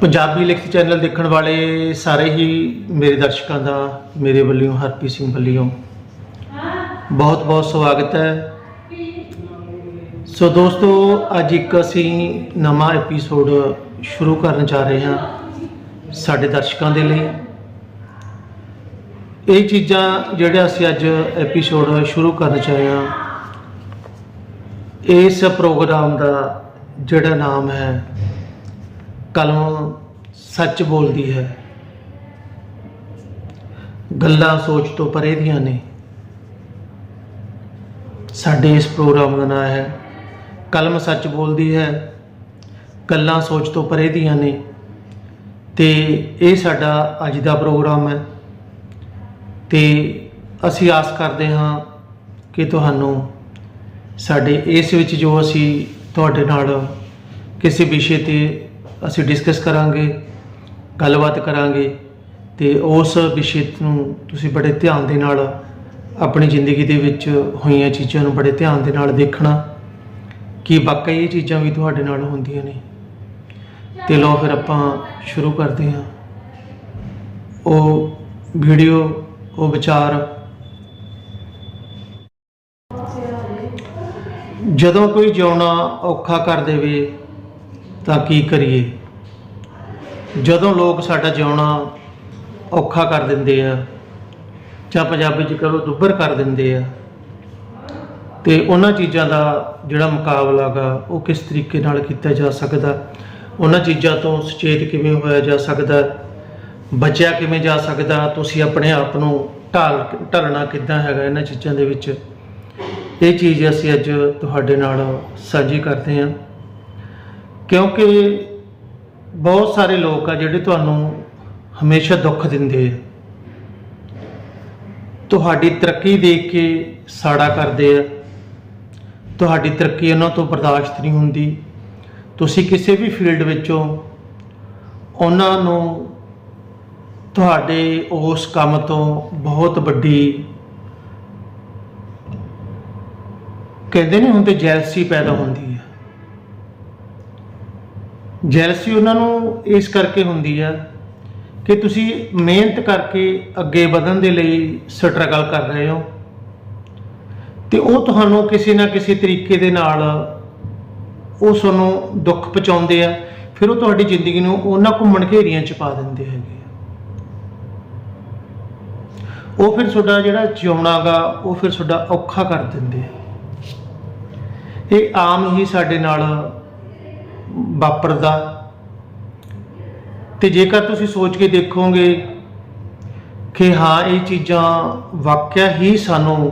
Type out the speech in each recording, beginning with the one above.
ਪੰਜਾਬੀ ਲਿਖਤ ਚੈਨਲ ਦੇਖਣ ਵਾਲੇ ਸਾਰੇ ਹੀ ਮੇਰੇ ਦਰਸ਼ਕਾਂ ਦਾ, ਮੇਰੇ ਵੱਲੋਂ ਹਰਪ੍ਰੀਤ ਸਿੰਘ ਵੱਲੋਂ ਬਹੁਤ ਬਹੁਤ ਸਵਾਗਤ ਹੈ। ਸੋ ਦੋਸਤੋ, ਅੱਜ ਇੱਕ ਅਸੀਂ ਨਵਾਂ ਐਪੀਸੋਡ ਸ਼ੁਰੂ ਕਰਨ ਜਾ ਰਹੇ ਹਾਂ ਸਾਡੇ ਦਰਸ਼ਕਾਂ ਦੇ ਲਈ। ਇਹ ਚੀਜ਼ਾਂ ਜਿਹੜੇ ਅਸੀਂ ਅੱਜ ਐਪੀਸੋਡ ਸ਼ੁਰੂ ਕਰਨ ਚਾਹੇ ਹਾਂ, ਇਸ ਪ੍ਰੋਗਰਾਮ ਦਾ ਜਿਹੜਾ ਨਾਮ ਹੈ ਕਲਮ ਸੱਚ ਬੋਲਦੀ ਹੈ। ਗੱਲਾਂ ਸੋਚ ਤੋਂ ਪਰੇ ਦੀਆਂ ਨੇ। ਸਾਡੇ ਇਸ ਪ੍ਰੋਗਰਾਮ ਦਾ ਨਾਮ ਹੈ, ਕਲਮ ਸੱਚ ਬੋਲਦੀ ਹੈ, ਗੱਲਾਂ ਸੋਚ ਤੋਂ ਪਰੇ ਦੀਆਂ ਨੇ। ਤੇ ਇਹ ਸਾਡਾ ਅੱਜ ਦਾ ਪ੍ਰੋਗਰਾਮ ਹੈ। ਤੇ ਅਸੀਂ ਆਸ ਕਰਦੇ ਹਾਂ ਕਿ ਤੁਹਾਨੂੰ ਸਾਡੇ ਇਸ ਵਿੱਚ ਜੋ ਅਸੀਂ ਤੁਹਾਡੇ ਨਾਲ ਕਿਸੇ ਵਿਸ਼ੇ ਤੇ ਅਸੀਂ ਡਿਸਕਸ ਕਰਾਂਗੇ, ਗੱਲਬਾਤ ਕਰਾਂਗੇ ਤੇ ਉਸ ਵਿਸ਼ੇ ਨੂੰ ਤੁਸੀਂ ਬੜੇ ਧਿਆਨ ਦੇ ਨਾਲ ਆਪਣੀ ਜ਼ਿੰਦਗੀ ਦੇ ਵਿੱਚ ਹੋਈਆਂ ਚੀਜ਼ਾਂ ਨੂੰ ਬੜੇ ਧਿਆਨ ਦੇ ਨਾਲ ਦੇਖਣਾ ਕਿ ਵਾਕਈ ਇਹ ਚੀਜ਼ਾਂ ਵੀ ਤੁਹਾਡੇ ਨਾਲ ਹੁੰਦੀਆਂ ਨੇ। ਤੇ ਲਓ ਫਿਰ ਆਪਾਂ ਸ਼ੁਰੂ ਕਰਦੇ ਹਾਂ। ਉਹ ਵੀਡੀਓ ਉਹ ਵਿਚਾਰ। ਜਦੋਂ ਕੋਈ ਜਿਉਣਾ ਔਖਾ ਕਰ ਦੇਵੇ ਤਾਂ ਕੀ ਕਰੀਏ? ਜਦੋਂ ਲੋਕ ਸਾਡਾ ਜਿਉਣਾ ਔਖਾ ਕਰ ਦਿੰਦੇ ਆ, ਜਾਂ ਪੰਜਾਬੀ ਚ ਕਹੋ ਦੁੱਬਰ ਕਰ ਦਿੰਦੇ ਆ, ਤੇ ਉਹਨਾਂ ਚੀਜ਼ਾਂ ਦਾ ਜਿਹੜਾ ਮੁਕਾਬਲਾ ਗਾ, ਉਹ ਕਿਸ ਤਰੀਕੇ ਨਾਲ ਕੀਤਾ ਜਾ ਸਕਦਾ? ਉਹਨਾਂ ਚੀਜ਼ਾਂ ਤੋਂ ਸੁਚੇਤ ਕਿਵੇਂ ਹੋਇਆ ਜਾ ਸਕਦਾ? ਬਚਿਆ ਕਿਵੇਂ ਜਾ ਸਕਦਾ? ਤੁਸੀਂ ਆਪਣੇ ਆਪ ਨੂੰ ਢਾਲ ਢਲਣਾ ਕਿੱਦਾਂ ਹੈਗਾ ਇਹਨਾਂ ਚੀਜ਼ਾਂ ਦੇ ਵਿੱਚ? ਇਹ ਚੀਜ਼ ਅਸੀਂ ਅੱਜ ਤੁਹਾਡੇ ਨਾਲ ਸਾਂਝੀ ਕਰਦੇ ਹਾਂ। ਕਿਉਂਕਿ ਬਹੁਤ ਸਾਰੇ ਲੋਕ ਆ ਜਿਹੜੇ ਤੁਹਾਨੂੰ ਹਮੇਸ਼ਾ ਦੁੱਖ ਦਿੰਦੇ ਆ। ਤੁਹਾਡੀ ਤਰੱਕੀ ਦੇਖ ਕੇ ਸਾੜਾ ਕਰਦੇ ਆ। ਤੁਹਾਡੀ ਤਰੱਕੀ ਉਹਨਾਂ ਤੋਂ ਬਰਦਾਸ਼ਤ ਨਹੀਂ ਹੁੰਦੀ। ਤੁਸੀਂ ਕਿਸੇ ਵੀ ਫੀਲਡ ਵਿੱਚੋਂ ਉਹਨਾਂ ਨੂੰ ਤੁਹਾਡੇ ਉਸ ਕੰਮ ਤੋਂ ਬਹੁਤ ਵੱਡੀ ਕਹਿੰਦੇ ਨਹੀਂ ਹੁੰਦੇ ਜੈਲਸੀ ਪੈਦਾ ਹੁੰਦੀ ਹੈ ਜੈਲਸੀ ਉਹਨਾਂ ਨੂੰ ਇਸ ਕਰਕੇ ਹੁੰਦੀ ਆ ਕਿ ਤੁਸੀਂ ਮਿਹਨਤ ਕਰਕੇ ਅੱਗੇ ਵਧਣ ਦੇ ਲਈ ਸਟਰਗਲ ਕਰ ਰਹੇ ਹੋ। ਤੇ ਉਹ ਤੁਹਾਨੂੰ ਕਿਸੇ ਨਾ ਕਿਸੇ ਤਰੀਕੇ ਦੇ ਨਾਲ ਉਹ ਤੁਹਾਨੂੰ ਦੁੱਖ ਪਹੁੰਚਾਉਂਦੇ ਆ, ਫਿਰ ਉਹ ਤੁਹਾਡੀ ਜ਼ਿੰਦਗੀ ਨੂੰ ਉਹਨਾਂ ਘੁੰਮਣ ਘੇਰੀਆਂ ਚ ਪਾ ਦਿੰਦੇ ਹੈਗੇ ਆ। ਉਹ ਫਿਰ ਤੁਹਾਡਾ ਜਿਹੜਾ ਜਿਉਣਾਗਾ ਉਹ ਫਿਰ ਤੁਹਾਡਾ ਔਖਾ ਕਰ ਦਿੰਦੇ ਆ। ਇਹ ਆਮ ਹੀ ਸਾਡੇ ਨਾਲ ਵਾਪਰਦਾ। ਤੇ ਜੇਕਰ ਤੁਸੀਂ ਸੋਚ ਕੇ ਦੇਖੋਗੇ ਕਿ ਹਾਂ, ਇਹ ਚੀਜ਼ਾਂ ਵਾਕਿਆ ਹੀ ਸਾਨੂੰ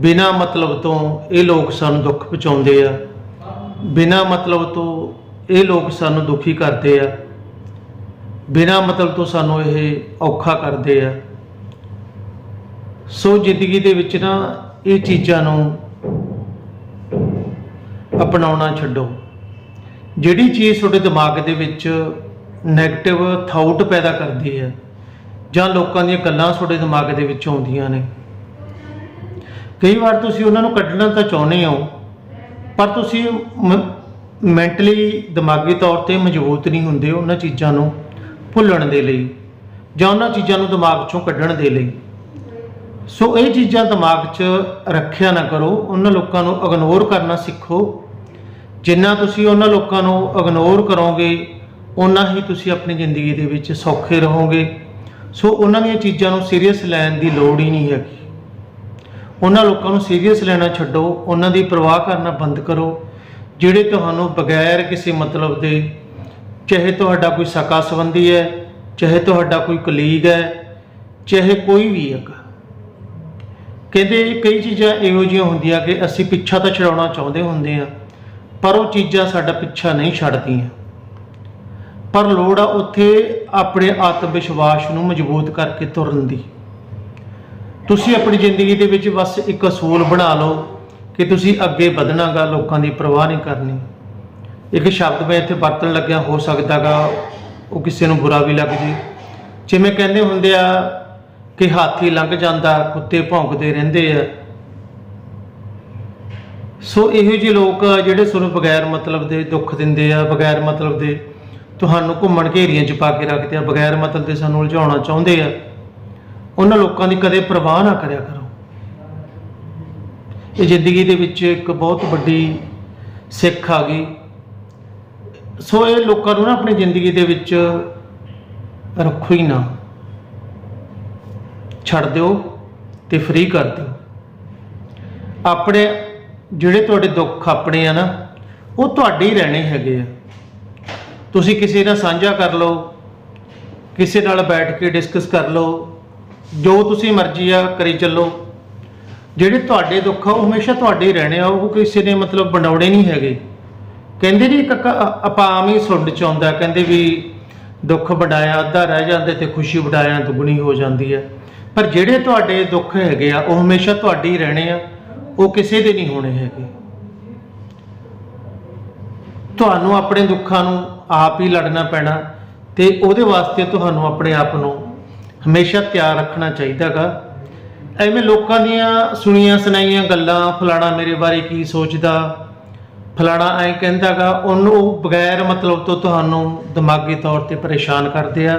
ਬਿਨਾ ਮਤਲਬ ਤੋਂ ਇਹ ਲੋਕ ਸਾਨੂੰ ਦੁੱਖ ਪਹੁੰਚਾਉਂਦੇ ਆ, ਬਿਨਾ ਮਤਲਬ ਤੋਂ ਇਹ ਲੋਕ ਸਾਨੂੰ ਦੁਖੀ ਕਰਦੇ ਆ, ਬਿਨਾ ਮਤਲਬ ਤੋਂ ਸਾਨੂੰ ਇਹ ਔਖਾ ਕਰਦੇ ਆ। ਸੋ ਜ਼ਿੰਦਗੀ ਦੇ ਵਿੱਚ ਨਾ ਇਹ ਚੀਜ਼ਾਂ ਨੂੰ ਅਪਣਾਉਣਾ ਛੱਡੋ। ਜਿਹੜੀ ਚੀਜ਼ ਤੁਹਾਡੇ ਦਿਮਾਗ ਦੇ ਵਿੱਚ ਨੈਗੇਟਿਵ ਥਾਊਟ ਪੈਦਾ ਕਰਦੀ ਹੈ, ਜਾਂ ਲੋਕਾਂ ਦੀਆਂ ਗੱਲਾਂ ਤੁਹਾਡੇ ਦਿਮਾਗ ਦੇ ਵਿੱਚ ਆਉਂਦੀਆਂ ਨੇ। ਕਈ ਵਾਰ ਤੁਸੀਂ ਉਹਨਾਂ ਨੂੰ ਕੱਢਣਾ ਤਾਂ ਚਾਹੁੰਦੇ ਹੋ, ਪਰ ਤੁਸੀਂ ਮੈਂਟਲੀ ਦਿਮਾਗੀ ਤੌਰ ਤੇ ਮਜ਼ਬੂਤ ਨਹੀਂ ਹੁੰਦੇ ਉਹਨਾਂ ਚੀਜ਼ਾਂ ਨੂੰ ਭੁੱਲਣ ਦੇ ਲਈ, ਜਾਂ ਉਹਨਾਂ ਚੀਜ਼ਾਂ ਨੂੰ ਦਿਮਾਗ ਚੋਂ ਕੱਢਣ ਦੇ ਲਈ। ਸੋ ਇਹ ਚੀਜ਼ਾਂ ਦਿਮਾਗ 'ਚ ਰੱਖਿਆ ਨਾ ਕਰੋ, ਉਹਨਾਂ ਲੋਕਾਂ ਨੂੰ ਇਗਨੋਰ ਕਰਨਾ ਸਿੱਖੋ। ਜਿੰਨਾ ਤੁਸੀਂ ਉਹਨਾਂ ਲੋਕਾਂ ਨੂੰ ਇਗਨੋਰ ਕਰੋਗੇ ਉਨਾ ਹੀ ਤੁਸੀਂ ਆਪਣੀ ਜ਼ਿੰਦਗੀ ਦੇ ਵਿੱਚ ਸੌਖੇ ਰਹੋਗੇ। ਸੋ ਉਹਨਾਂ ਦੀਆਂ ਚੀਜ਼ਾਂ ਨੂੰ ਸੀਰੀਅਸ ਲੈਣ ਦੀ ਲੋੜ ਹੀ ਨਹੀਂ ਹੈਗੀ। ਉਹਨਾਂ ਲੋਕਾਂ ਨੂੰ ਸੀਰੀਅਸ ਲੈਣਾ ਛੱਡੋ, ਉਹਨਾਂ ਦੀ ਪਰਵਾਹ ਕਰਨਾ ਬੰਦ ਕਰੋ, ਜਿਹੜੇ ਤੁਹਾਨੂੰ ਬਗੈਰ ਕਿਸੇ ਮਤਲਬ ਦੇ, ਚਾਹੇ ਤੁਹਾਡਾ ਕੋਈ ਸਕਾ ਸੰਬੰਧੀ ਹੈ, ਚਾਹੇ ਤੁਹਾਡਾ ਕੋਈ ਕਲੀਗ ਹੈ, ਚਾਹੇ ਕੋਈ ਵੀ ਹੈਗਾ। ਕਹਿੰਦੇ ਕਈ ਚੀਜ਼ਾਂ ਇਹੋ ਜਿਹੀਆਂ ਹੁੰਦੀਆਂ ਕਿ ਅਸੀਂ ਪਿੱਛਾ ਤਾਂ ਛਡਾਉਣਾ ਚਾਹੁੰਦੇ ਹੁੰਦੇ ਆ ਪਰ ਉਹ ਚੀਜ਼ਾਂ ਸਾਡਾ ਪਿੱਛਾ ਨਹੀਂ ਛੱਡਦੀਆਂ। ਪਰ ਲੋੜ ਆ ਉੱਥੇ ਆਪਣੇ ਆਤਮ ਵਿਸ਼ਵਾਸ ਨੂੰ ਮਜ਼ਬੂਤ ਕਰਕੇ ਤੁਰਨ ਦੀ। ਤੁਸੀਂ ਆਪਣੀ ਜ਼ਿੰਦਗੀ ਦੇ ਵਿੱਚ ਬਸ ਇੱਕ ਅਸੂਲ ਬਣਾ ਲਓ ਕਿ ਤੁਸੀਂ ਅੱਗੇ ਵਧਣਾਗਾ, ਲੋਕਾਂ ਦੀ ਪਰਵਾਹ ਨਹੀਂ ਕਰਨੀ। ਇੱਕ ਸ਼ਬਦ ਮੈਂ ਇੱਥੇ ਵਰਤਣ ਲੱਗਿਆ, ਹੋ ਸਕਦਾਗਾ, ਉਹ ਕਿਸੇ ਨੂੰ ਬੁਰਾ ਵੀ ਲੱਗ ਜੇ। ਜਿਵੇਂ ਕਹਿੰਦੇ ਹੁੰਦੇ ਆ ਕਿ ਹਾਥੀ ਲੰਘ ਜਾਂਦਾ, ਕੁੱਤੇ ਭੌਂਕਦੇ ਰਹਿੰਦੇ ਆ। ਸੋ ਇਹੋ ਜਿਹੇ ਲੋਕ ਆ ਜਿਹੜੇ ਤੁਹਾਨੂੰ ਬਗੈਰ ਮਤਲਬ ਦੇ ਦੁੱਖ ਦਿੰਦੇ ਆ, ਬਗੈਰ ਮਤਲਬ ਦੇ ਤੁਹਾਨੂੰ ਘੁੰਮਣ ਘੇਰੀਆਂ 'ਚ ਪਾ ਕੇ ਰੱਖਦੇ ਆ, ਬਗੈਰ ਮਤਲਬ ਦੇ ਸਾਨੂੰ ਉਲਝਾਉਣਾ ਚਾਹੁੰਦੇ ਆ। ਉਹਨਾਂ ਲੋਕਾਂ ਦੀ ਕਦੇ ਪਰਵਾਹ ਨਾ ਕਰਿਆ ਕਰੋ। ਇਹ ਜ਼ਿੰਦਗੀ ਦੇ ਵਿੱਚ ਇੱਕ ਬਹੁਤ ਵੱਡੀ ਸਿੱਖ ਆ ਗਈ। ਸੋ ਇਹ ਲੋਕਾਂ ਨੂੰ ਨਾ ਆਪਣੀ ਜ਼ਿੰਦਗੀ ਦੇ ਵਿੱਚ ਰੱਖੋ ਹੀ ਨਾ। ਛੱਡ ਦਿਓ ਤੇ ਫ੍ਰੀ ਕਰ ਦਿਓ। ਆਪਣੇ ਜਿਹੜੇ ਤੁਹਾਡੇ ਦੁੱਖ ਆਪਣੇ ਆ ਨਾ, ਉਹ ਤੁਹਾਡੇ ਹੀ ਰਹਿਣੇ ਹੈਗੇ ਆ। ਤੁਸੀਂ ਕਿਸੇ ਨਾਲ ਸਾਂਝਾ ਕਰ ਲਓ, ਕਿਸੇ ਨਾਲ ਬੈਠ ਕੇ ਡਿਸਕਸ ਕਰ ਲਓ, ਜੋ ਤੁਸੀਂ ਮਰਜ਼ੀ ਆ ਕਰੀ ਚੱਲੋ। ਜਿਹੜੇ ਤੁਹਾਡੇ ਦੁੱਖ ਆ, ਉਹ ਹਮੇਸ਼ਾ ਤੁਹਾਡੇ ਹੀ ਰਹਿਣੇ ਆ, ਉਹ ਕਿਸੇ ਨੇ ਮਤਲਬ ਬਣਾਉਣੇ ਨਹੀਂ ਹੈਗੇ। ਕਹਿੰਦੇ ਨਹੀਂ ਇੱਕ ਅਪਾਮ ਹੀ ਸੁੱਡ ਚ ਆਉਂਦਾ, ਕਹਿੰਦੇ ਵੀ ਦੁੱਖ ਵਡਾਇਆ ਅੱਧਾ ਰਹਿ ਜਾਂਦੇ ਤੇ ਖੁਸ਼ੀ ਵਡਾਇਆ ਦੁੱਗਣੀ ਹੋ ਜਾਂਦੀ ਹੈ ਪਰ ਜਿਹੜੇ ਤੁਹਾਡੇ ਦੁੱਖ ਹੈਗੇ ਆ, ਉਹ ਹਮੇਸ਼ਾ ਤੁਹਾਡੇ ਹੀ ਰਹਿਣੇ ਆ। ਉਹ ਕਿਸੇ ਦੇ ਨਹੀਂ ਹੋਣੇ ਹੈਗੇ। ਤੁਹਾਨੂੰ ਆਪਣੇ ਦੁੱਖਾਂ ਨੂੰ ਆਪ ਹੀ ਲੜਨਾ ਪੈਣਾ ਤੇ ਉਹਦੇ ਵਾਸਤੇ ਤੁਹਾਨੂੰ ਆਪਣੇ ਆਪ ਨੂੰ ਹਮੇਸ਼ਾ ਤਿਆਰ ਰੱਖਣਾ ਚਾਹੀਦਾਗਾ। ਐਵੇਂ ਲੋਕਾਂ ਦੀਆਂ ਸੁਣੀਆਂ ਸੁਣਾਈਆਂ ਗੱਲਾਂ, ਫਲਾਣਾ ਮੇਰੇ ਬਾਰੇ ਕੀ ਸੋਚਦਾ? ਫਲਾਣਾ ਐਂ ਕਹਿੰਦਾਗਾ, ਉਹਨੂੰ ਉਹ ਬਗੈਰ ਮਤਲਬ ਤੋਂ ਤੁਹਾਨੂੰ ਦਿਮਾਗੀ ਤੌਰ ਤੇ ਪਰੇਸ਼ਾਨ ਕਰਦੇ ਆ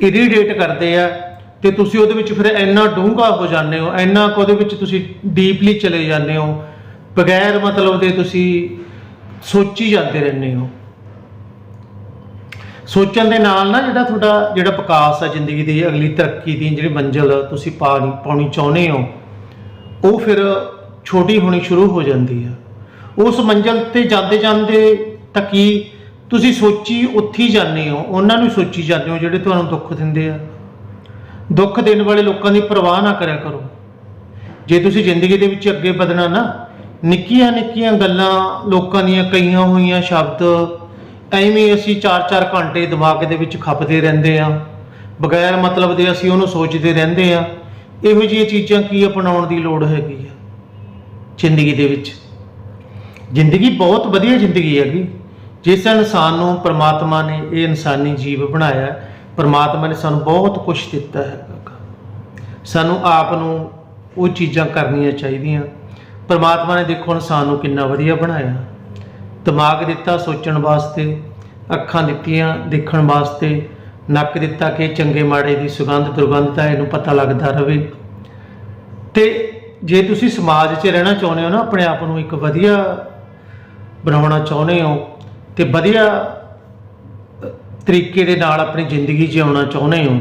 ਇਰੀਡੇਟ ਕਰਦੇ ਆ ਤੇ ਤੁਸੀਂ ਉਹਦੇ ਵਿੱਚ ਫਿਰ ਇੰਨਾ ਡੂੰਘਾ ਹੋ ਜਾਂਦੇ ਹੋ, ਇੰਨਾ ਕੁ ਉਹਦੇ ਵਿੱਚ ਤੁਸੀਂ ਡੀਪਲੀ ਚਲੇ ਜਾਂਦੇ ਹੋ, ਬਗੈਰ ਮਤਲਬ ਦੇ ਤੁਸੀਂ ਸੋਚੀ ਜਾਂਦੇ ਰਹਿੰਦੇ ਹੋ। ਸੋਚਣ ਦੇ ਨਾਲ ਨਾ ਜਿਹੜਾ ਤੁਹਾਡਾ ਜਿਹੜਾ ਵਿਕਾਸ ਆ ਜ਼ਿੰਦਗੀ ਦੀ, ਅਗਲੀ ਤਰੱਕੀ ਦੀ ਜਿਹੜੀ ਮੰਜ਼ਿਲ ਤੁਸੀਂ ਪਾਣੀ ਪਾਉਣੀ ਚਾਹੁੰਦੇ ਹੋ, ਉਹ ਫਿਰ ਛੋਟੀ ਹੋਣੀ ਸ਼ੁਰੂ ਹੋ ਜਾਂਦੀ ਆ। ਉਸ ਮੰਜ਼ਿਲ ਤੇ ਜਾਂਦੇ ਜਾਂਦੇ ਤਾਂ ਕੀ ਤੁਸੀਂ ਸੋਚੀ ਉੱਥੇ ਹੀ ਜਾਂਦੇ ਹੋ, ਉਹਨਾਂ ਨੂੰ ਸੋਚੀ ਜਾਂਦੇ ਹੋ ਜਿਹੜੇ ਤੁਹਾਨੂੰ ਦੁੱਖ ਦਿੰਦੇ ਆ। ਦੁੱਖ ਦੇਣ ਵਾਲੇ ਲੋਕਾਂ ਦੀ ਪਰਵਾਹ ਨਾ ਕਰਿਆ ਕਰੋ। ਜੇ ਤੁਸੀਂ ਜ਼ਿੰਦਗੀ ਦੇ ਵਿੱਚ ਅੱਗੇ ਵਧਣਾ ਨਾ, ਨਿੱਕੀਆਂ ਨਿੱਕੀਆਂ ਗੱਲਾਂ ਲੋਕਾਂ ਦੀਆਂ ਕਈਆਂ ਹੋਈਆਂ ਸ਼ਬਦ, ਐਵੇਂ ਅਸੀਂ 4-4 ਘੰਟੇ ਦਿਮਾਗ ਦੇ ਵਿੱਚ ਖਪਦੇ ਰਹਿੰਦੇ ਆ ਬਗੈਰ ਮਤਲਬ ਦੇ ਅਸੀਂ ਉਹਨੂੰ ਸੋਚਦੇ ਰਹਿੰਦੇ ਆ ਇਹੋ ਜਿਹੀਆਂ ਚੀਜ਼ਾਂ ਕੀ ਅਪਣਾਉਣ ਦੀ ਲੋੜ ਹੈਗੀ ਆ ਜ਼ਿੰਦਗੀ ਦੇ ਵਿੱਚ? ਜ਼ਿੰਦਗੀ ਬਹੁਤ ਵਧੀਆ ਜ਼ਿੰਦਗੀ ਹੈਗੀ। ਜਿਸ ਇਨਸਾਨ ਨੂੰ ਪ੍ਰਮਾਤਮਾ ਨੇ ਇਹ ਇਨਸਾਨੀ ਜੀਵ ਬਣਾਇਆ ਪਰਮਾਤਮਾ ਨੇ ਸਾਨੂੰ ਬਹੁਤ ਕੁਝ ਦਿੱਤਾ ਹੈ ਸਾਨੂੰ ਆਪ ਨੂੰ ਉਹ ਚੀਜ਼ਾਂ ਕਰਨੀਆਂ ਚਾਹੀਦੀਆਂ। ਪਰਮਾਤਮਾ ਨੇ ਦੇਖੋ ਹੁਣ ਸਾਨੂੰ ਕਿੰਨਾ ਵਧੀਆ ਬਣਾਇਆ। ਦਿਮਾਗ ਦਿੱਤਾ ਸੋਚਣ ਵਾਸਤੇ, ਅੱਖਾਂ ਦਿੱਤੀਆਂ ਦੇਖਣ ਵਾਸਤੇ, ਨੱਕ ਦਿੱਤਾ ਕਿ ਚੰਗੇ ਮਾੜੇ ਦੀ ਸੁਗੰਧ ਦੁਰਗੰਧ ਦਾ ਇਹਨੂੰ ਪਤਾ ਲੱਗਦਾ ਰਹੇ ਤੇ ਜੇ ਤੁਸੀਂ ਸਮਾਜ 'ਚ ਰਹਿਣਾ ਚਾਹੁੰਦੇ ਹੋ ਨਾ, ਆਪਣੇ ਆਪ ਨੂੰ ਇੱਕ ਵਧੀਆ ਬਣਾਉਣਾ ਚਾਹੁੰਦੇ ਹੋ, ਤੇ ਵਧੀਆ ਤਰੀਕੇ ਦੇ ਨਾਲ ਆਪਣੀ ਜ਼ਿੰਦਗੀ ਜਿਉਣਾ ਚਾਹੁੰਦੇ ਹੋ?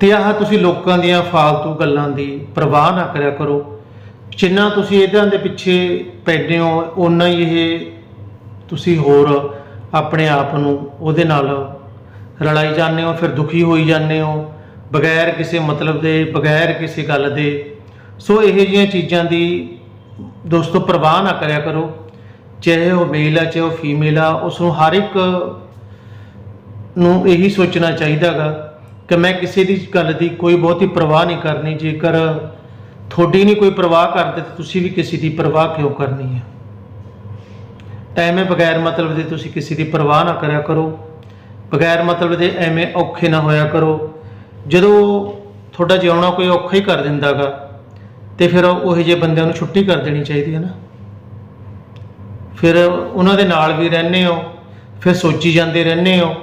ਤੇ ਆਹ ਤੁਸੀਂ ਲੋਕਾਂ ਦੀਆਂ ਫਾਲਤੂ ਗੱਲਾਂ ਦੀ ਪਰਵਾਹ ਨਾ ਕਰਿਆ ਕਰੋ। ਜਿੰਨਾ ਤੁਸੀਂ ਇਹਨਾਂ ਦੇ ਪਿੱਛੇ ਪੈਦੇ ਹੋ, ਓਨਾ ਹੀ ਇਹ ਤੁਸੀਂ ਹੋਰ ਆਪਣੇ ਆਪ ਨੂੰ ਉਹਦੇ ਨਾਲ ਰਲਾਈ ਜਾਂਦੇ ਹੋ, ਫਿਰ ਦੁਖੀ ਹੋਈ ਜਾਂਦੇ ਹੋ, ਬਗੈਰ ਕਿਸੇ ਮਤਲਬ ਦੇ, ਬਗੈਰ ਕਿਸੇ ਗੱਲ ਦੇ। ਸੋ ਇਹੋ ਜਿਹੀਆਂ ਚੀਜ਼ਾਂ ਦੀ ਦੋਸਤੋ ਪਰਵਾਹ ਨਾ ਕਰਿਆ ਕਰੋ। ਚਾਹੇ ਉਹ ਮੇਲ ਆ, ਚਾਹੇ ਉਹ ਫੀਮੇਲ ਆ ਉਸ ਨੂੰ ਹਰ ਇੱਕ ਨੂੰ ਇਹੀ ਸੋਚਣਾ ਚਾਹੀਦਾਗਾ ਕਿ ਮੈਂ ਕਿਸੇ ਦੀ ਗੱਲ ਦੀ ਕੋਈ ਬਹੁਤੀ ਪਰਵਾਹ ਨਹੀਂ ਕਰਨੀ, ਜੇਕਰ ਤੁਹਾਡੀ ਨਹੀਂ ਕੋਈ ਪਰਵਾਹ ਕਰਦੇ ਤਾਂ ਤੁਸੀਂ ਵੀ ਕਿਸੇ ਦੀ ਪਰਵਾਹ ਕਿਉਂ ਕਰਨੀ ਹੈ? ਐਵੇਂ ਬਗੈਰ ਮਤਲਬ ਦੇ ਤੁਸੀਂ ਕਿਸੇ ਦੀ ਪਰਵਾਹ ਨਾ ਕਰਿਆ ਕਰੋ। ਬਗੈਰ ਮਤਲਬ ਦੇ ਐਵੇਂ ਔਖੇ ਨਾ ਹੋਇਆ ਕਰੋ। ਜਦੋਂ ਤੁਹਾਡਾ ਜਿਉਣਾ ਕੋਈ ਔਖਾ ਹੀ ਕਰ ਦਿੰਦਾਗਾ, ਤੇ ਫਿਰ ਉਹ ਜਿਹੇ ਬੰਦਿਆਂ ਨੂੰ ਛੁੱਟੀ ਕਰ ਦੇਣੀ ਚਾਹੀਦੀ ਹੈ ਨਾ। ਫਿਰ ਉਹਨਾਂ ਦੇ ਨਾਲ ਵੀ ਰਹਿੰਦੇ ਹੋ, ਫਿਰ ਸੋਚੀ ਜਾਂਦੇ ਰਹਿੰਦੇ ਹੋ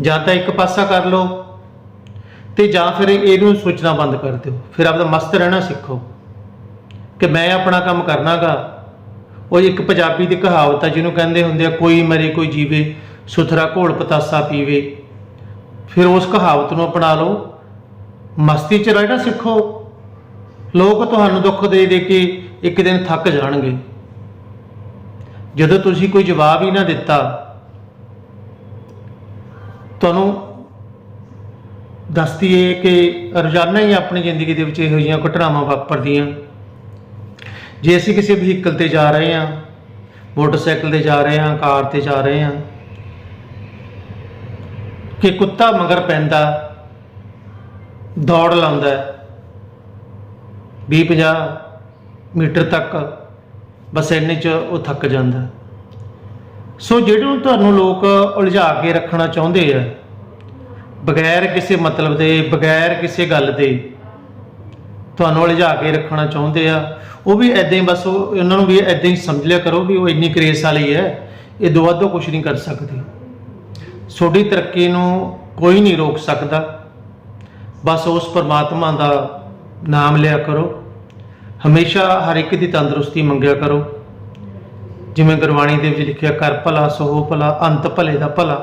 ਜਾਂ ਤਾਂ ਇੱਕ ਪਾਸਾ ਕਰ ਲਓ ਤੇ ਜਾਂ ਫਿਰ ਇਹਨੂੰ ਸੋਚਣਾ ਬੰਦ ਕਰ ਦਿਓ। ਫਿਰ ਆਪਦਾ ਮਸਤ ਰਹਿਣਾ ਸਿੱਖੋ ਕਿ ਮੈਂ ਆਪਣਾ ਕੰਮ ਕਰਨਾਗਾ। ਉਹ ਇੱਕ ਪੰਜਾਬੀ ਦੀ ਕਹਾਵਤ ਆ, ਜਿਹਨੂੰ ਕਹਿੰਦੇ ਹੁੰਦੇ ਆ, ਕੋਈ ਮਰੇ, ਕੋਈ ਜੀਵੇ, ਸੁਥਰਾ ਘੋਲ ਪਤਾਸਾ ਪੀਵੇ। ਫਿਰ ਉਸ ਕਹਾਵਤ ਨੂੰ ਅਪਣਾ ਲਓ। ਮਸਤੀ 'ਚ ਰਹਿਣਾ ਸਿੱਖੋ। ਲੋਕ ਤੁਹਾਨੂੰ ਦੁੱਖ ਦੇ ਦੇ ਕੇ ਇੱਕ ਦਿਨ ਥੱਕ ਜਾਣਗੇ। ਜਦੋਂ ਤੁਸੀਂ ਕੋਈ ਜਵਾਬ ਹੀ ਨਾ ਦਿੱਤਾ ਤੁਹਾਨੂੰ ਦੱਸਦੀ ਏ ਕਿ ਰੋਜ਼ਾਨਾ ਹੀ ਆਪਣੀ ਜ਼ਿੰਦਗੀ ਦੇ ਵਿੱਚ ਇਹੋ ਜਿਹੀਆਂ ਘਟਨਾਵਾਂ ਵਾਪਰਦੀਆਂ। ਜੇ ਅਸੀਂ ਕਿਸੇ ਵਹੀਕਲ ਤੇ ਜਾ ਰਹੇ ਹਾਂ, ਮੋਟਰਸਾਈਕਲ ਤੇ ਜਾ ਰਹੇ ਹਾਂ, ਕਾਰ ਤੇ ਜਾ ਰਹੇ ਹਾਂ, ਕਿ ਕੁੱਤਾ ਮਗਰ ਪੈਂਦਾ, ਦੌੜ ਲਾਉਂਦਾ 20 50 ਮੀਟਰ ਤੱਕ ਬਸ ਇੰਨੇ ਚ ਉਹ ਥੱਕ ਜਾਂਦਾ। ਸੋ ਜਿਹੜੇ ਤੁਹਾਨੂੰ ਲੋਕ ਉਲਝਾ ਕੇ ਰੱਖਣਾ ਚਾਹੁੰਦੇ ਆ, ਬਗੈਰ ਕਿਸੇ ਮਤਲਬ ਦੇ, ਬਗੈਰ ਕਿਸੇ ਗੱਲ ਦੇ ਤੁਹਾਨੂੰ ਉਲਝਾ ਕੇ ਰੱਖਣਾ ਚਾਹੁੰਦੇ ਆ, ਉਹ ਵੀ ਐਦਾਂ ਹੀ ਬਸ ਉਹ ਉਹਨਾਂ ਨੂੰ ਵੀ ਐਦਾਂ ਹੀ ਸਮਝ ਲਿਆ ਕਰੋ ਵੀ ਉਹ ਇੰਨੀ ਕ੍ਰੇਸ ਵਾਲੀ ਹੈ, ਇਹ ਦੋ ਵੱਧੋ ਕੁਝ ਨਹੀਂ ਕਰ ਸਕਦੀ। ਤੁਹਾਡੀ ਤਰੱਕੀ ਨੂੰ ਕੋਈ ਨਹੀਂ ਰੋਕ ਸਕਦਾ। ਬਸ ਉਸ ਪਰਮਾਤਮਾ ਦਾ ਨਾਮ ਲਿਆ ਕਰੋ। ਹਮੇਸ਼ਾ ਹਰ ਇੱਕ ਦੀ ਤੰਦਰੁਸਤੀ ਮੰਗਿਆ ਕਰੋ। ਜਿਵੇਂ ਗੁਰਬਾਣੀ ਦੇ ਵਿੱਚ ਲਿਖਿਆ ਕਰ ਭਲਾ, ਸੋ ਭਲਾ, ਅੰਤ ਭਲੇ ਦਾ ਭਲਾ।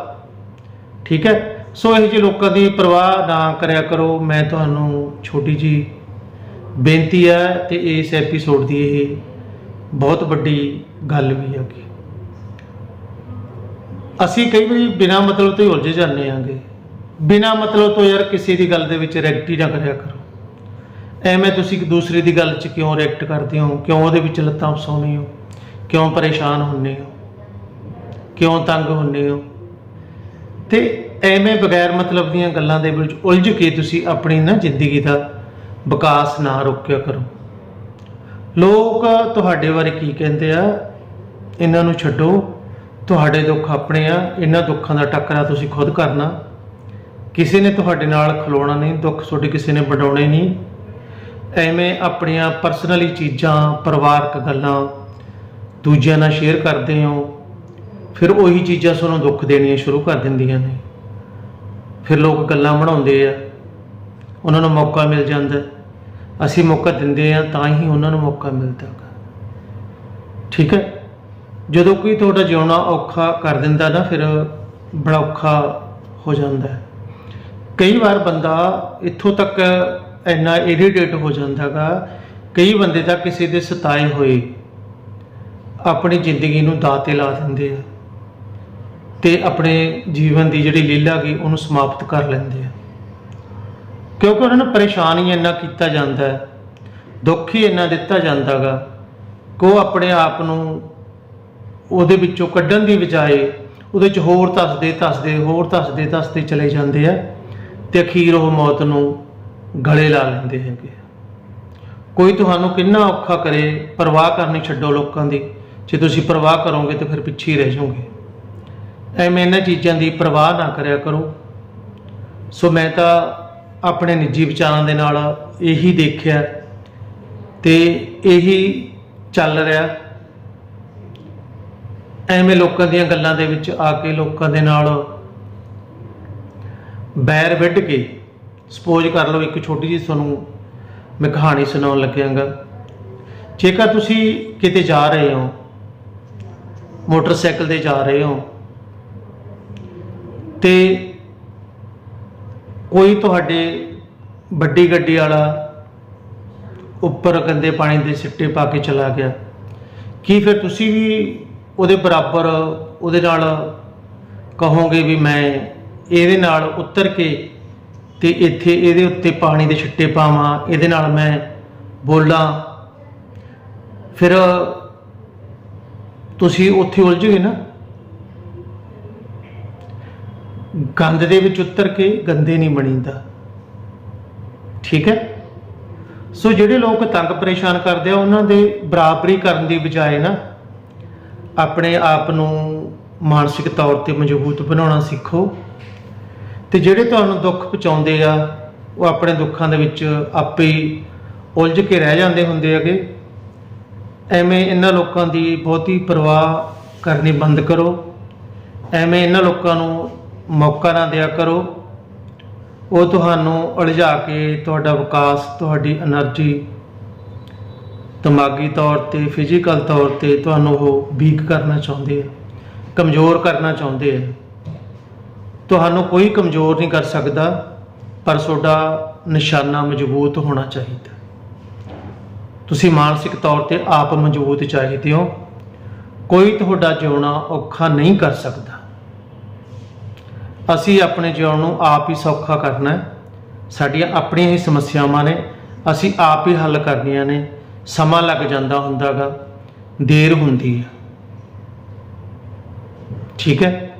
ਠੀਕ ਹੈ? ਸੋ ਇਹ ਜਿਹੇ ਲੋਕਾਂ ਦੀ ਪਰਵਾਹ ਨਾ ਕਰਿਆ ਕਰੋ। ਮੈਂ ਤੁਹਾਨੂੰ ਛੋਟੀ ਜੀ ਬੇਨਤੀ ਹੈ ਤੇ ਇਸ ਐਪੀਸੋਡ ਦੀ ਇਹ ਬਹੁਤ ਵੱਡੀ ਗੱਲ ਵੀ ਹੈਗੀ। ਅਸੀਂ ਕਈ ਵਾਰੀ ਬਿਨਾ ਮਤਲਬ ਤੋਂ ਹੀ ਉਲਝ ਜਾਂਦੇ ਆਂਗੇ ਬਿਨਾ ਮਤਲਬ ਤੋਂ ਯਾਰ ਕਿਸੇ ਦੀ ਗੱਲ ਦੇ ਵਿੱਚ ਰਿਐਕਟ ਹੀ ਨਾ ਕਰਿਆ ਕਰੋ। ਐਵੇਂ ਤੁਸੀਂ ਇੱਕ ਦੂਸਰੇ ਦੀ ਗੱਲ 'ਚ ਕਿਉਂ ਰਿਐਕਟ ਕਰਦੇ ਹੋ? ਕਿਉਂ ਉਹਦੇ ਵਿੱਚ ਲੱਤਾਂ ਫਸਾਉਂਦੇ ਹੋ? ਕਿਉਂ ਪਰੇਸ਼ਾਨ ਹੁੰਦੇ ਹੋ? ਕਿਉਂ ਤੰਗ ਹੁੰਦੇ ਹੋ? ਤੇ ਐਵੇਂ ਬਗੈਰ ਮਤਲਬ ਦੀਆਂ ਗੱਲਾਂ ਦੇ ਵਿੱਚ ਉਲਝ ਕੇ ਤੁਸੀਂ ਆਪਣੀ ਨਾ ਜ਼ਿੰਦਗੀ ਦਾ ਵਿਕਾਸ ਨਾ ਰੋਕਿਆ ਕਰੋ। ਲੋਕ ਤੁਹਾਡੇ ਬਾਰੇ ਕੀ ਕਹਿੰਦੇ ਆ? ਇਹਨਾਂ ਨੂੰ ਛੱਡੋ। ਤੁਹਾਡੇ ਦੁੱਖ ਆਪਣੇ ਆ। ਇਹਨਾਂ ਦੁੱਖਾਂ ਦਾ ਟੱਕਰਾ ਤੁਸੀਂ ਖੁਦ ਕਰਨਾ। ਕਿਸੇ ਨੇ ਤੁਹਾਡੇ ਨਾਲ ਖਲੋਣਾ ਨਹੀਂ। ਦੁੱਖ ਤੁਹਾਡੇ ਕਿਸੇ ਨੇ ਵੰਡਾਉਣੇ ਨਹੀਂ। ਐਵੇਂ ਆਪਣੀਆਂ ਪਰਸਨਲੀ ਚੀਜ਼ਾਂ, ਪਰਿਵਾਰਕ ਗੱਲਾਂ ਦੂਜਿਆਂ ਨਾਲ ਸ਼ੇਅਰ ਕਰਦੇ ਹੋ, ਫਿਰ ਉਹੀ ਚੀਜ਼ਾਂ ਸਾਨੂੰ ਦੁੱਖ ਦੇਣੀਆਂ ਸ਼ੁਰੂ ਕਰ ਦਿੰਦੀਆਂ ਨੇ। ਫਿਰ ਲੋਕ ਗੱਲਾਂ ਬਣਾਉਂਦੇ ਆ, ਉਹਨਾਂ ਨੂੰ ਮੌਕਾ ਮਿਲ ਜਾਂਦਾ। ਅਸੀਂ ਮੌਕਾ ਦਿੰਦੇ ਆ, ਤਾਂ ਹੀ ਉਹਨਾਂ ਨੂੰ ਮੌਕਾ ਮਿਲਦਾ ਗਾ। ਠੀਕ ਹੈ? ਜਦੋਂ ਕੋਈ ਤੁਹਾਡਾ ਜਿਉਣਾ ਔਖਾ ਕਰ ਦਿੰਦਾ ਨਾ, ਫਿਰ ਬੜਾ ਔਖਾ ਹੋ ਜਾਂਦਾ ਕਈ ਵਾਰ ਬੰਦਾ ਇੱਥੋਂ ਤੱਕ ਇੰਨਾ ਇਰੀਟੇਟ ਹੋ ਜਾਂਦਾਗਾ ਕਈ ਬੰਦੇ ਤਾਂ ਕਿਸੇ ਦੇ ਸਤਾਏ ਹੋਏ। ਆਪਣੀ ਜ਼ਿੰਦਗੀ ਨੂੰ ਦਾਅ ਤੇ ਲਾ ਦਿੰਦੇ ਆ ਤੇ ਆਪਣੇ ਜੀਵਨ ਦੀ ਜਿਹੜੀ ਲੀਲਾ ਗਈ ਉਹਨੂੰ ਸਮਾਪਤ ਕਰ ਲੈਂਦੇ ਆ। ਕਿਉਂਕਿ ਉਹਨਾਂ ਨੂੰ ਪਰੇਸ਼ਾਨ ਹੀ ਇੰਨਾ ਕੀਤਾ ਜਾਂਦਾ ਹੈ, ਦੁੱਖ ਹੀ ਇੰਨਾ ਦਿੱਤਾ ਜਾਂਦਾਗਾ ਕਿ ਉਹ ਆਪਣੇ ਆਪ ਨੂੰ ਉਹਦੇ ਵਿੱਚੋਂ ਕੱਢਣ ਦੀ ਬਜਾਏ ਉਹਦੇ ਚ ਹੋਰ ਧੱਸਦੇ ਧੱਸਦੇ, ਹੋਰ ਧੱਸਦੇ ਧੱਸਦੇ ਚਲੇ ਜਾਂਦੇ ਆ ਤੇ ਅਖੀਰ ਉਹ ਮੌਤ ਨੂੰ ਗਲੇ ਲਾ ਲੈਂਦੇ ਹੈਗੇ ਕੋਈ ਤੁਹਾਨੂੰ ਕਿੰਨਾ ਔਖਾ ਕਰੇ, ਪਰਵਾਹ ਕਰਨੀ ਛੱਡੋ ਲੋਕਾਂ ਦੀ। ਜੇ ਤੁਸੀਂ ਪਰਵਾਹ ਕਰੋਗੇ ਤਾਂ ਫਿਰ ਪਿੱਛੇ ਹੀ ਰਹਿ ਜਾਓਗੇ। ਐਵੇਂ ਇਹਨਾਂ ਚੀਜ਼ਾਂ ਦੀ ਪਰਵਾਹ ਨਾ ਕਰਿਆ ਕਰੋ। ਸੋ ਮੈਂ ਤਾਂ ਆਪਣੇ ਨਿੱਜੀ ਵਿਚਾਰਾਂ ਦੇ ਨਾਲ ਇਹੀ ਦੇਖਿਆ ਤੇ ਇਹੀ ਚੱਲ ਰਿਹਾ। ਐਵੇਂ ਲੋਕਾਂ ਦੀਆਂ ਗੱਲਾਂ ਦੇ ਵਿੱਚ ਆ ਕੇ ਲੋਕਾਂ ਦੇ ਨਾਲ ਬੈਰ ਵਿੱਢ ਕੇ ਸਪੋਜ਼ ਕਰ ਲਓ, ਇੱਕ ਛੋਟੀ ਜਿਹੀ ਤੁਹਾਨੂੰ ਮੈਂ ਕਹਾਣੀ ਸੁਣਾਉਣ ਲੱਗਿਆਗਾ। ਜੇਕਰ ਤੁਸੀਂ ਕਿਤੇ ਜਾ ਰਹੇ ਹੋ ਮੋਟਰਸਾਈਕਲ ਤੇ ਜਾ ਰਹੇ ਹੋ। ਤੇ ਕੋਈ ਤੁਹਾਡੇ ਵੱਡੀ ਗੱਡੀ ਵਾਲਾ ਉੱਪਰ ਗੰਦੇ ਪਾਣੀ ਦੇ ਸਿੱਟੇ ਪਾ ਕੇ ਚਲਾ ਗਿਆ। ਕੀ ਫਿਰ ਤੁਸੀਂ ਵੀ ਉਹਦੇ ਬਰਾਬਰ ਉਹਦੇ ਨਾਲ ਕਹੋਗੇ ਵੀ ਮੈਂ ਇਹਦੇ ਨਾਲ ਉਤਰ ਕੇ ਤੇ ਇੱਥੇ ਇਹਦੇ ਉੱਤੇ ਪਾਣੀ ਦੇ ਛਿੱਟੇ ਪਾਵਾਂ, ਇਹਦੇ ਨਾਲ ਮੈਂ ਬੋਲਾਂ। ਫਿਰ ਤੁਸੀਂ ਉੱਥੇ ਉਲਝ ਗਏ ਨਾ। ਗੰਦ ਦੇ ਵਿੱਚ ਉਤਰ ਕੇ ਗੰਦੇ ਨਹੀਂ ਬਣੀਦਾ। ਠੀਕ ਹੈ? ਸੋ ਜਿਹੜੇ ਲੋਕ ਤੰਗ ਪਰੇਸ਼ਾਨ ਕਰਦੇ ਆ, ਉਹਨਾਂ ਦੇ ਬਰਾਬਰੀ ਕਰਨ ਦੀ ਬਜਾਏ ਨਾ, ਆਪਣੇ ਆਪ ਨੂੰ ਮਾਨਸਿਕ ਤੌਰ ਤੇ ਮਜ਼ਬੂਤ ਬਣਾਉਣਾ ਸਿੱਖੋ। ਤੇ ਜਿਹੜੇ ਤੁਹਾਨੂੰ ਦੁੱਖ ਪਹੁੰਚਾਉਂਦੇ ਆ, ਉਹ ਆਪਣੇ ਦੁੱਖਾਂ ਦੇ ਵਿੱਚ ਆਪੇ ਉਲਝ ਕੇ ਰਹਿ ਜਾਂਦੇ ਹੁੰਦੇ ਹੈਗੇ। ਐਵੇਂ ਇਹਨਾਂ ਲੋਕਾਂ ਦੀ ਬਹੁਤੀ ਪਰਵਾਹ ਕਰਨੀ ਬੰਦ ਕਰੋ। ਐਵੇਂ ਇਹਨਾਂ ਲੋਕਾਂ ਨੂੰ ਮੌਕਾ ਨਾ ਦਿਆ ਕਰੋ। ਉਹ ਤੁਹਾਨੂੰ ਉਲਝਾ ਕੇ ਤੁਹਾਡਾ ਵਿਕਾਸ, ਤੁਹਾਡੀ એનર્ਜੀ ਦਿਮਾਗੀ ਤੌਰ ਤੇ, ਫਿਜ਼ੀਕਲ ਤੌਰ ਤੇ ਤੁਹਾਨੂੰ ਉਹ ਵੀਕ ਕਰਨਾ ਚਾਹੁੰਦੇ ਆ, ਕਮਜ਼ੋਰ ਕਰਨਾ ਚਾਹੁੰਦੇ ਆ। ਤੁਹਾਨੂੰ ਕੋਈ ਕਮਜ਼ੋਰ ਨਹੀਂ ਕਰ ਸਕਦਾ, ਪਰ ਤੁਹਾਡਾ ਨਿਸ਼ਾਨਾ ਮਜ਼ਬੂਤ ਹੋਣਾ ਚਾਹੀਦਾ। ਤੁਸੀਂ ਮਾਨਸਿਕ ਤੌਰ ਤੇ ਆਪ ਮਜ਼ਬੂਤ ਚਾਹੀਦੇ ਹੋ। ਕੋਈ ਤੁਹਾਡਾ ਜਿਉਣਾ ਔਖਾ ਨਹੀਂ ਕਰ ਸਕਦਾ। ਅਸੀਂ ਆਪਣੇ ਜਿਉਣ ਨੂੰ ਆਪ ਹੀ ਸੌਖਾ ਕਰਨਾ ਹੈ। ਸਾਡੀਆਂ ਆਪਣੀਆਂ ਹੀ ਸਮੱਸਿਆਵਾਂ ਨੇ। ਅਸੀਂ ਆਪ ਹੀ ਹੱਲ ਕਰਨੀਆਂ ਨੇ। ਸਮਾਂ ਲੱਗ ਜਾਂਦਾ ਹੁੰਦਾਗਾ। ਦੇਰ ਹੁੰਦੀ ਹੈ। ਠੀਕ ਹੈ?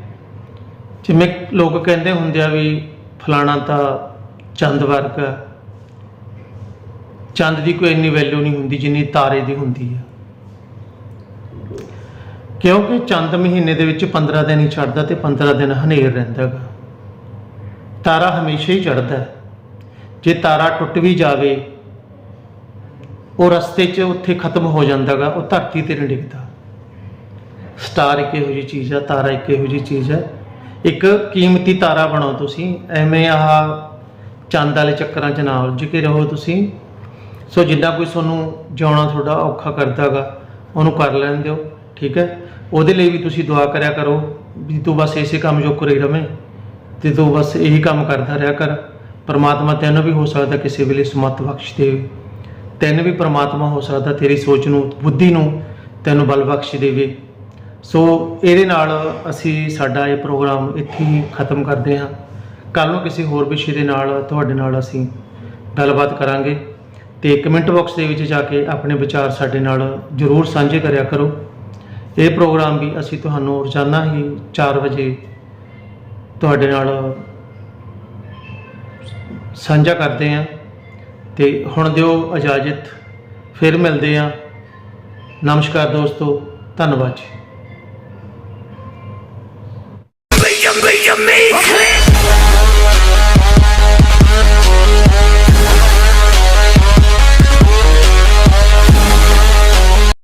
ਜਿਵੇਂ ਲੋਕ ਕਹਿੰਦੇ ਹੁੰਦੇ ਆ ਵੀ ਫਲਾਣਾ ਤਾਂ ਚੰਦ ਵਰਗਾ ਚੰਦ ਦੀ ਕੋਈ ਇੰਨੀ ਵੈਲਿਊ ਨਹੀਂ ਹੁੰਦੀ, ਜਿੰਨੀ ਤਾਰੇ ਦੀ ਹੁੰਦੀ ਹੈ ਕਿਉਂਕਿ ਚੰਦ ਮਹੀਨੇ ਦੇ ਵਿੱਚ 15 ਦਿਨ ਹੀ ਚੜ੍ਹਦਾ ਤੇ 15 ਦਿਨ ਹਨੇਰ ਰਹਿੰਦਾ ਗਾ। ਤਾਰਾ ਹਮੇਸ਼ਾ ਹੀ ਚੜ੍ਹਦਾ ਹੈ। ਜੇ ਤਾਰਾ ਟੁੱਟ ਵੀ ਜਾਵੇ, ਉਹ ਰਸਤੇ 'ਚ ਉੱਥੇ ਖਤਮ ਹੋ ਜਾਂਦਾ ਗਾ, ਉਹ ਧਰਤੀ ਤੇ ਨਹੀਂ ਡਿੱਗਦਾ। ਸਟਾਰ ਇੱਕ ਇਹੋ ਜਿਹੀ ਚੀਜ਼ ਹੈ ਤਾਰਾ ਇੱਕ ਇਹੋ ਜਿਹੀ ਚੀਜ਼ ਹੈ ਇੱਕ ਕੀਮਤੀ ਤਾਰਾ ਬਣੋ ਤੁਸੀਂ, ਐਵੇਂ ਆਹ ਚੰਦ ਵਾਲੇ ਚੱਕਰਾਂ 'ਚ ਨਾ ਉਲਝ ਕੇ ਰਹੋ ਤੁਸੀਂ। ਸੋ ਜਿੱਦਾਂ ਕੋਈ ਤੁਹਾਨੂੰ ਜਿਉਣਾ ਤੁਹਾਡਾ ਔਖਾ ਕਰਦਾਗਾ, ਉਹਨੂੰ ਕਰ ਲੈਣ ਦਿਓ, ਠੀਕ ਹੈ? ਉਹਦੇ ਲਈ ਵੀ ਤੁਸੀਂ ਦੁਆ ਕਰਿਆ ਕਰੋ ਵੀ ਤੂੰ ਬਸ ਇਸੇ ਕੰਮ ਜੋ ਕਰੀ ਰਵੇਂ ਤੇ ਤੂੰ ਬਸ ਇਹੀ ਕੰਮ ਕਰਦਾ ਰਿਹਾ ਕਰ। ਪਰਮਾਤਮਾ ਤੈਨੂੰ ਵੀ ਹੋ ਸਕਦਾ ਕਿਸੇ ਵੇਲੇ ਸਮਤ ਬਖਸ਼ ਦੇਵੇ। ਤੈਨੂੰ ਵੀ ਪਰਮਾਤਮਾ ਹੋ ਸਕਦਾ ਤੇਰੀ ਸੋਚ ਨੂੰ, ਬੁੱਧੀ ਨੂੰ ਤੈਨੂੰ ਬਲ ਬਖਸ਼ ਦੇਵੇ। ਸੋ ਇਹਦੇ ਨਾਲ ਅਸੀਂ ਸਾਡਾ ਇਹ ਪ੍ਰੋਗਰਾਮ ਇੱਥੇ ਹੀ ਖਤਮ ਕਰਦੇ ਹਾਂ। ਕੱਲ ਨੂੰ ਕਿਸੇ ਹੋਰ ਵਿਸ਼ੇ ਦੇ ਨਾਲ, ਤੁਹਾਡੇ ਨਾਲ ਅਸੀਂ ਗੱਲਬਾਤ ਕਰਾਂਗੇ। ਤੇ ਕਮੈਂਟ ਬਾਕਸ ਦੇ ਵਿੱਚ ਜਾ ਕੇ ਆਪਣੇ ਵਿਚਾਰ ਸਾਡੇ ਨਾਲ ਜਰੂਰ ਸਾਂਝੇ ਕਰਿਆ ਕਰੋ। ਇਹ ਪ੍ਰੋਗਰਾਮ ਵੀ ਅਸੀਂ ਤੁਹਾਨੂੰ ਰੋਜ਼ਾਨਾ ਹੀ 4 ਵਜੇ ਤੁਹਾਡੇ ਨਾਲ ਸਾਂਝਾ ਕਰਦੇ ਹਾਂ। ਤੇ ਹੁਣ ਦਿਓ ਇਜਾਜ਼ਤ, ਫਿਰ ਮਿਲਦੇ ਹਾਂ। ਨਮਸਕਾਰ ਦੋਸਤੋ, ਧੰਨਵਾਦ ਜੀ।